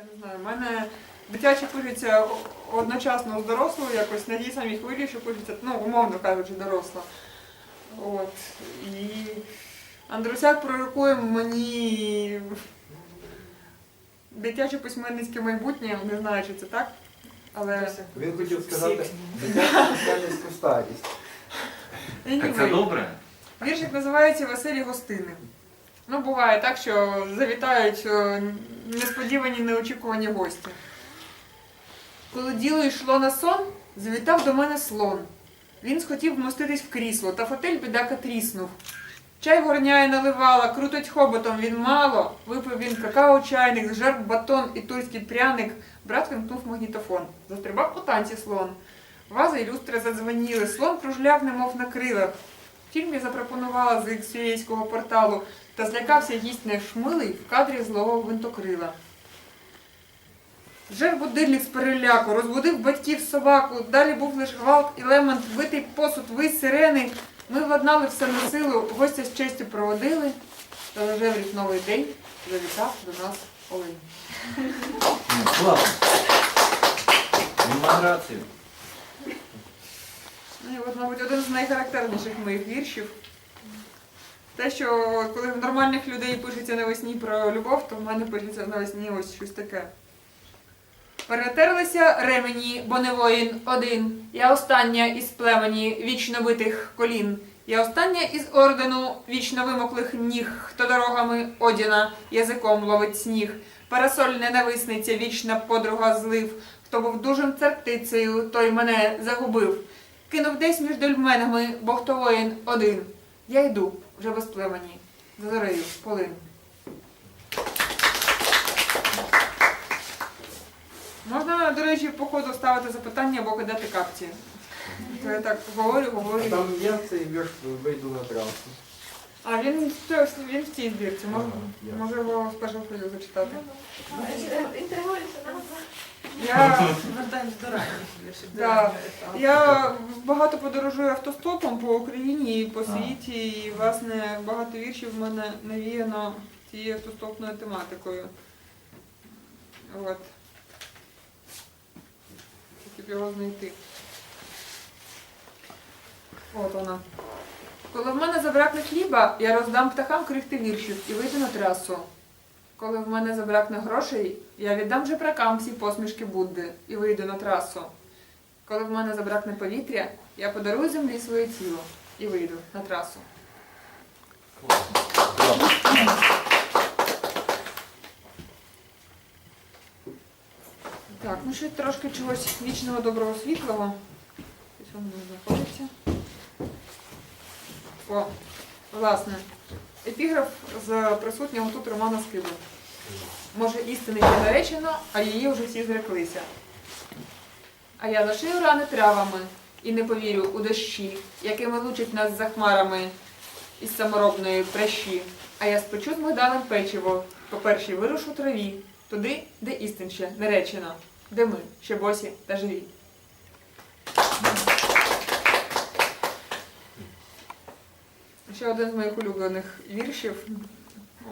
Я не знаю, в мене дитячі пишуться одночасно з дорослою, якось на тій самій хвилі, що пишуться, ну, умовно кажучи, доросла. От. І Андрусяк пророкує мені дитяче письменницьке майбутнє, не знаю, чи це так. Але Він хотів сказати дитячу письменницьку старість. Так це добре? віршик називається Веселі гостини. Ну, буває так, що завітають е, несподівані неочікувані гості. Коли діло йшло на сон, завітав до мене слон. Він схотів вмоститись в крісло, та фотель бідака тріснув. Чай горняє наливала, крутить хоботом він мало. Випив він какао чайник, зжер батон і турський пряник. Брат вимкнув магнітофон. Застрибав у танці слон. Ваза і люстри задзвоніли, слон кружляв, немов на крилах. Фільм я запропонувала з ексюєйського порталу, та злякався гість нешмилий в кадрі злого гвинтокрила. Жер будильник з переляку, розбудив батьків собаку, далі був лиш гвалт і лемонт, витий посуд, вись сирени. Ми владнали все на силу, гостя з честю проводили, та лежеврів новий день завітав до нас Олень. Ну. Він. От, мабуть, один з найхарактерніших моїх віршів. Те, що коли в нормальних людей пишеться навесні про любов, то в мене пишеться навесні ось щось таке. Перетерлися ремені, бо не воїн один. Я остання із племені вічно битих колін. Я остання із ордену вічно вимоклих ніг, хто дорогами одіна язиком ловить сніг. Парасоль ненависниця, вічна подруга злив. Хто був дужим царптицею, той мене загубив. Кинув десь між дольменами, бо хто воїн один. Я йду, вже без племені, за полин. Можна, до речі, по ходу ставити запитання або кидати капці. То я так говорю, говорю. Там є цей вірш вийду на трасу. А він, в він в цій збірці, може, Ага, ясно. може його з першого хвилю зачитати. Інтригується назва. Я, до ранніх Да. я багато подорожую автостопом по Україні і по А. світі, і власне багато віршів в мене навіяно цією автостопною тематикою. От. Б його знайти. От вона. Коли в мене забракне хліба, я роздам птахам крихти віршів і вийду на трасу. Коли в мене забракне грошей, я віддам жебракам всі посмішки Будди і вийду на трасу. Коли в мене забракне повітря, я подарую землі своє тіло і вийду на трасу. Так, ну ще трошки чогось вічного доброго світлого. Щось воно знаходиться. О, власне, епіграф з присутнього тут Романа Скиби. Може, істини ще наречено, а її вже всі зреклися. А я зашию рани травами і не повірю у дощі, якими лучать нас за хмарами із саморобної пращі. А я спечу з Богданом печиво, по першій вирушу траві, туди, де істин ще не речено, де ми ще босі та живі. Ще один з моїх улюблених віршів.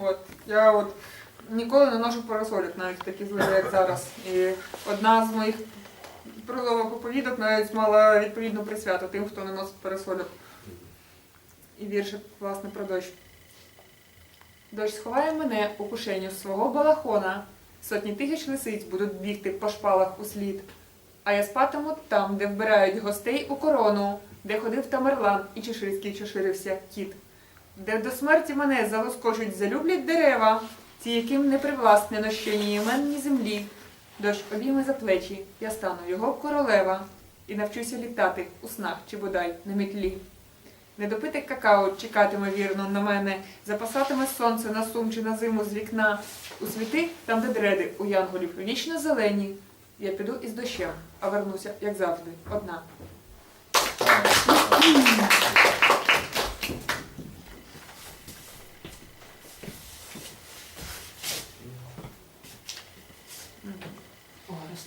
От, я от ніколи не ношу парасолік, навіть такі зливи, як зараз. І одна з моїх прозових оповідок навіть мала відповідну присвяту тим, хто не носить парасолік. І віршик, власне, про дощ. Дощ сховає мене у кушеню свого балахона. Сотні тисяч лисиць будуть бігти по шпалах у слід. А я спатиму там, де вбирають гостей у корону, де ходив Тамерлан і чеширський чеширився кіт, де до смерті мене залоскочуть залюблять дерева, ці яким не привласнено ще ні імен, ні землі. Дощ обійме за плечі, я стану його королева і навчуся літати у снах чи бодай на мітлі. Недопите какао чекатиме вірно на мене, запасатиме сонце на сум чи на зиму з вікна. У світи, там, де дреди у янголів вічно зелені. Я піду із дощем, а вернуся, як завжди, одна.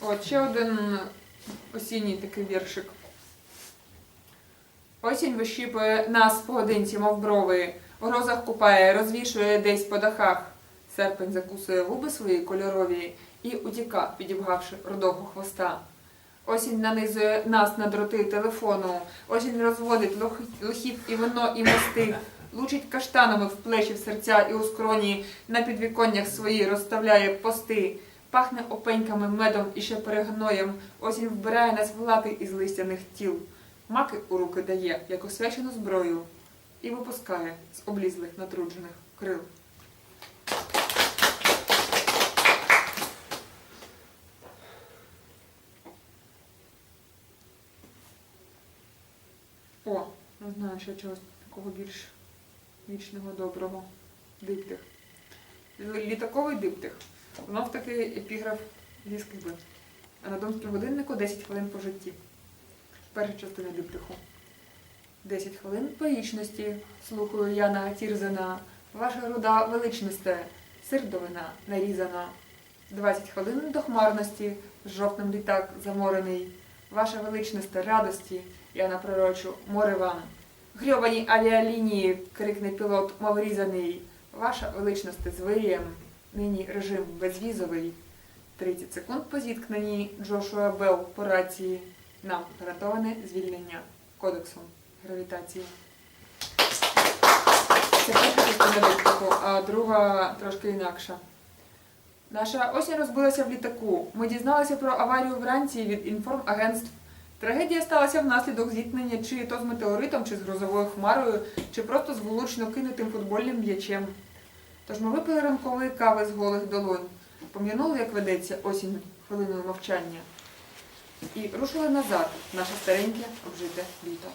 От ще один осінній такий віршик. Осінь вищіпує нас погодинці, мов брови, в грозах купає, розвішує десь по дахах. Серпень закусує губи свої кольорові і утіка, підібгавши рудого хвоста. Осінь нанизує нас на дроти телефону, осінь розводить лох- лохів і вино, і мости, лучить каштанами в плечі, в серця і у скроні, на підвіконнях свої розставляє пости, пахне опеньками, медом і ще перегноєм, осінь вбирає нас в лати із листяних тіл, маки у руки дає, як освячену зброю, і випускає з облізлих натруджених крил. О, не знаю, ще чогось такого більш вічного, доброго. Диптих. Літаковий диптих. Знов таки епіграф зі на домському годиннику 10 хвилин по житті. Перша частина диптиху. 10 хвилин по вічності. Слухаю Яна Тірзана. Ваша руда величносте, сирдовина нарізана. 20 хвилин до хмарності, з жовтним літак заморений. Ваша величносте радості, я напророчу, море вам. Грьовані авіалінії, крикне пілот, мов різаний. Ваша величносте з вирієм, нині режим безвізовий. 30 секунд по зіткненні Джошуа Белл по рації. Нам гарантоване звільнення кодексом гравітації. Це перша а друга трошки інакша. Наша осінь розбилася в літаку. Ми дізналися про аварію вранці від інформагентств. Трагедія сталася внаслідок зіткнення чи то з метеоритом, чи з грозовою хмарою, чи просто з влучно кинутим футбольним м'ячем. Тож ми випили ранкової кави з голих долонь, пом'янули, як ведеться осінь хвилиною мовчання, і рушили назад в наше стареньке обжите літо.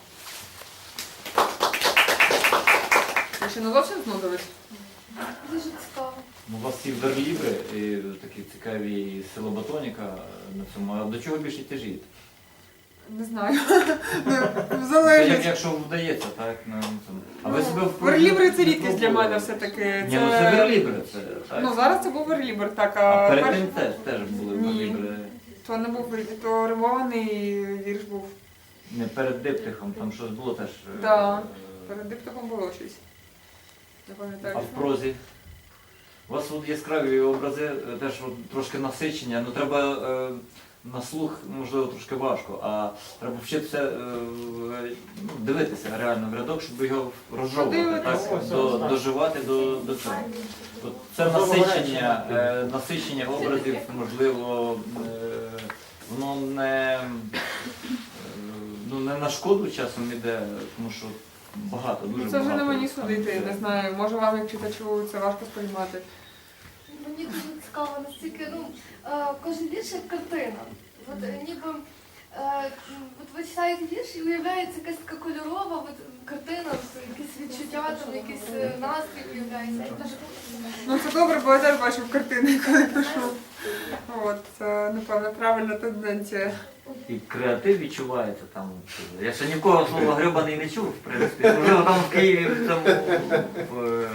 Ви ще не зовсім знудились? Дуже цікаво. У вас ці верлібри, і такі цікаві село Батоніка на цьому. А до чого більше тяжіє? Не знаю. Ну, Як, Залежить. якщо вдається, так? На. А ви Ну, себе в Верлібри це рідкість для мене все-таки. Ні, ну це верлібри, це так. Ну зараз це був верлібр, так, а а перед тим теж, теж були Ні. верлібри. то не був верлібр, то римований вірш був. Не перед диптихом, там щось було теж. е, Да. е, Перед диптихом було щось. Не пам'ятаю. А в що. прозі? У вас от яскраві образи, е, теж от трошки насичення. Ну треба е, на слух, можливо, трошки важко, а треба вчитися е, ну, дивитися реально в рядок, щоб його розжовувати, так, до, доживати до, до цього. От це насичення, е, насичення образів, можливо, е, воно не, е, ну, не на шкоду часом іде, тому що багато, дуже Ну, це вже багато. не мені судити, не знаю. Може вам як читачу це важко сприймати. Мені дуже цікаво, наскільки ну, е, кожен вірш як картина. От е, ніби е, от ви читаєте вірш і уявляється якась така кольорова от, картина, якісь відчуття, там, якийсь е, настрій уявляється. Ну це добре, бо я теж бачив картини, коли пишу. От, це, напевно, правильна тенденція. І креатив відчувається там. Я ще ні в кого слова грибаний не чув, в принципі. Можливо, там в Києві в цьому. в,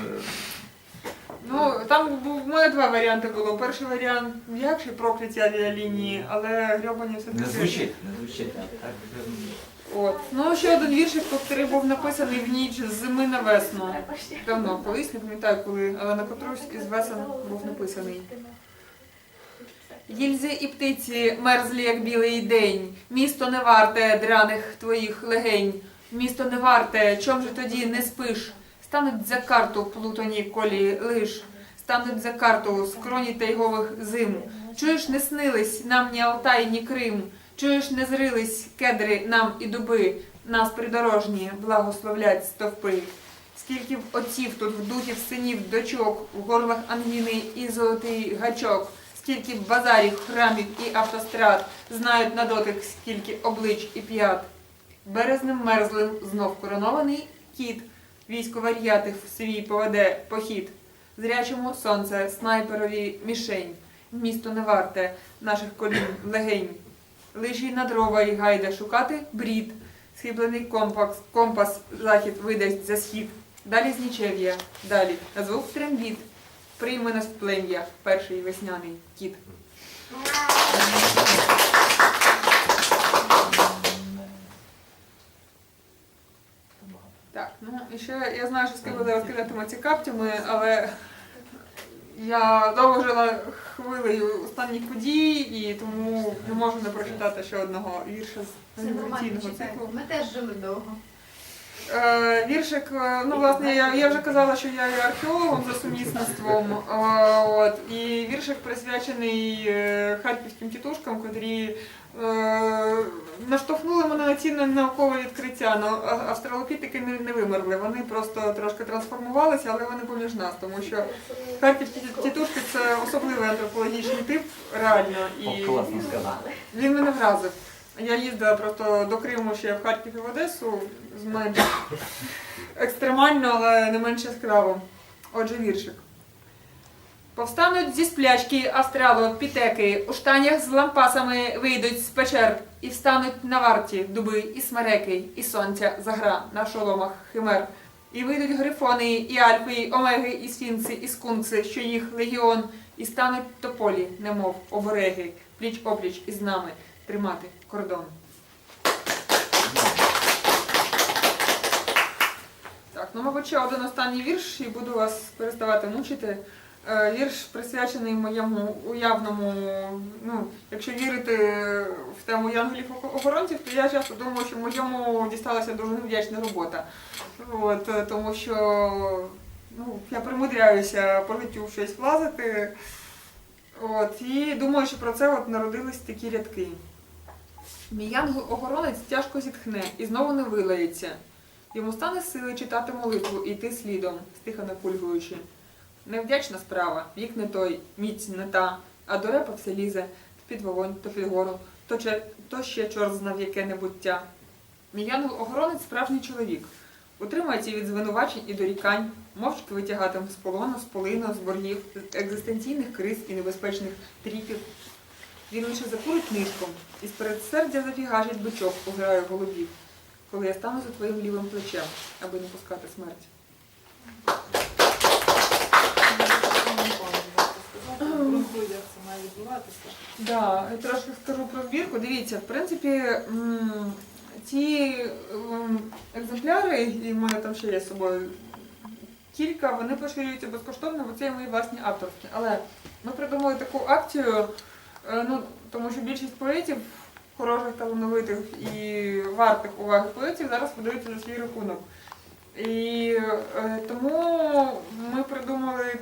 Ну, там був, в мене два варіанти було. Перший варіант м'якший прокляті авіалінії, але грьобані все Не звучить, не звучить. Так, От. Ну, ще один віршик, який був написаний в ніч з зими на весну. Давно, колись, не пам'ятаю коли, але на котрусь із весен був написаний. Гільзи і птиці мерзлі, як білий день. Місто не варте драних твоїх легень. Місто не варте, чом же тоді не спиш? Стануть за карту плутані колі лиш. Стануть за карту скроні тайгових зим. Чуєш, не снились нам ні Алтай, ні Крим. Чуєш, не зрились кедри нам і дуби. Нас придорожні благословлять стовпи. Скільки б отців тут вдухів синів дочок, в горлах ангіни і золотий гачок, скільки б базарів, храмів і автострад знають на дотик, скільки облич і п'ят. Березнем мерзлим знов коронований кіт, військо вар'ятих в свій поведе похід. Зрячому сонце, снайперові мішень, місто не варте наших колін легень. Лишій на дрова й гайда шукати брід, схиблений компас, компас захід видасть за схід. Далі знічев'я, далі на звук трембіт. Прийме нас плем'я перший весняний кіт. Так, ну і ще я знаю, що скиби зараз кидатиме ці каптями, але Я довго жила хвилею останніх подій, і тому не можу не прочитати ще одного вірша з інформаційного циклу. Ми теж жили довго. Е, Віршик, е, ну власне, я, я вже казала, що я є археологом за сумісництвом. е, От, і віршик присвячений харківським тітушкам, котрі е, наштовхнули мене на цінне наукове відкриття. Ну, австралопітики не, не вимерли, вони просто трошки трансформувалися, але вони поміж нас, тому що харківські тітушки це особливий антропологічний тип, реально. І... О, класно сказано. Він мене вразив. Я їздила просто до Криму ще в Харків і в Одесу з менш екстремально, але не менш яскраво. Отже, віршик. Повстануть зі сплячки австралопітеки, у штанях з лампасами вийдуть з печер і встануть на варті дуби і смереки, і сонця загра на шоломах химер. І вийдуть грифони, і альфи, і омеги, і сфінкси, і скункси, що їх легіон, і стануть тополі, немов обереги, пліч опліч із нами тримати кордон. Так, ну, мабуть, ще один останній вірш, і буду вас переставати мучити. Е, Вірш присвячений моєму уявному, ну, якщо вірити в тему янголів-охоронців, то я часто думаю, що моєму дісталася дуже невдячна робота. От, е, тому що ну, я примудряюся по життю щось влазити. От, і думаю, що про це от народились такі рядки. Мій янгол-охоронець тяжко зітхне і знову не вилається. Йому стане сили читати молитву і йти слідом, стиха накульгуючи. Невдячна справа, вік не той, міць не та, а до репа все лізе, то під вогонь, то під гору, то, че, то ще чорт знав яке небуття. Мій янгол-охоронець справжній чоловік. Утримається від звинувачень і дорікань, мовчки витягатиме з полону, з полину, з боргів, з екзистенційних криз і небезпечних тріпів. Він лише закурить книжком і з передсердя зафігажить бичок у граю голубів, коли я стану за твоїм лівим плечем, аби не пускати смерть. Да, я трошки скажу про збірку. Дивіться, в принципі, ці екземпляри, і в мене там ще є з собою кілька, вони поширюються безкоштовно, бо це є мої власні авторські. Але ми придумали таку акцію, ну, тому що більшість поетів, хороших, талановитих і вартих уваги поетів зараз подаються за свій рахунок. І е, тому ми придумали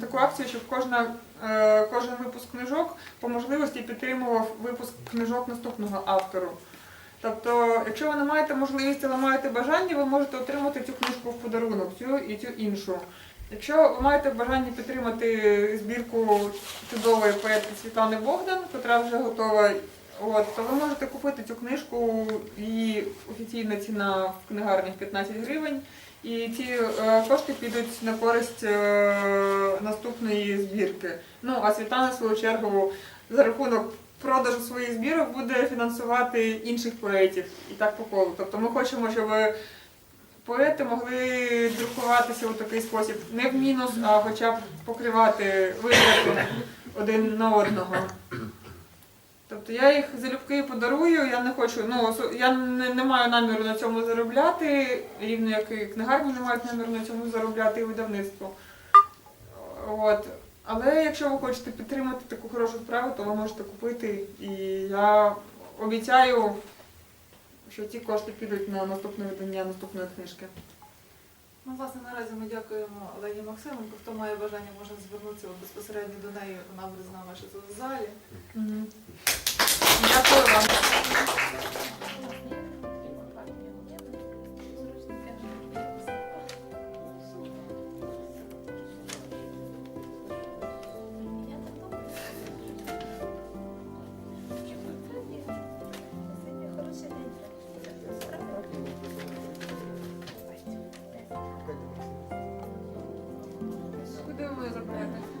таку акцію, щоб кожна, е, кожен випуск книжок по можливості підтримував випуск книжок наступного автору. Тобто, якщо ви не маєте можливість, але маєте бажання, ви можете отримати цю книжку в подарунок, цю і цю іншу. Якщо ви маєте бажання підтримати збірку чудової поетки Світлани Богдан, яка вже готова, от, то ви можете купити цю книжку, її офіційна ціна в книгарнях 15 гривень. І ці е, кошти підуть на користь е, наступної збірки. Ну а Світлана, в свою чергу, за рахунок продажу своїх збірок буде фінансувати інших поетів і так по колу. Тобто ми хочемо, щоб поети могли друкуватися у такий спосіб не в мінус, а хоча б покривати витрати один на одного. Тобто я їх залюбки подарую, я не хочу, ну я не, не маю наміру на цьому заробляти, рівно як і книгарні не мають наміру на цьому заробляти і видавництво. От. Але якщо ви хочете підтримати таку хорошу справу, то ви можете купити. І я обіцяю, що ці кошти підуть на наступне видання наступної книжки. Ну, власне, наразі ми дякуємо Олені Максименко. Хто має бажання, може звернутися безпосередньо до неї. Вона буде з нами ще тут в залі. Дякую вам. Куди ви мене забираєте?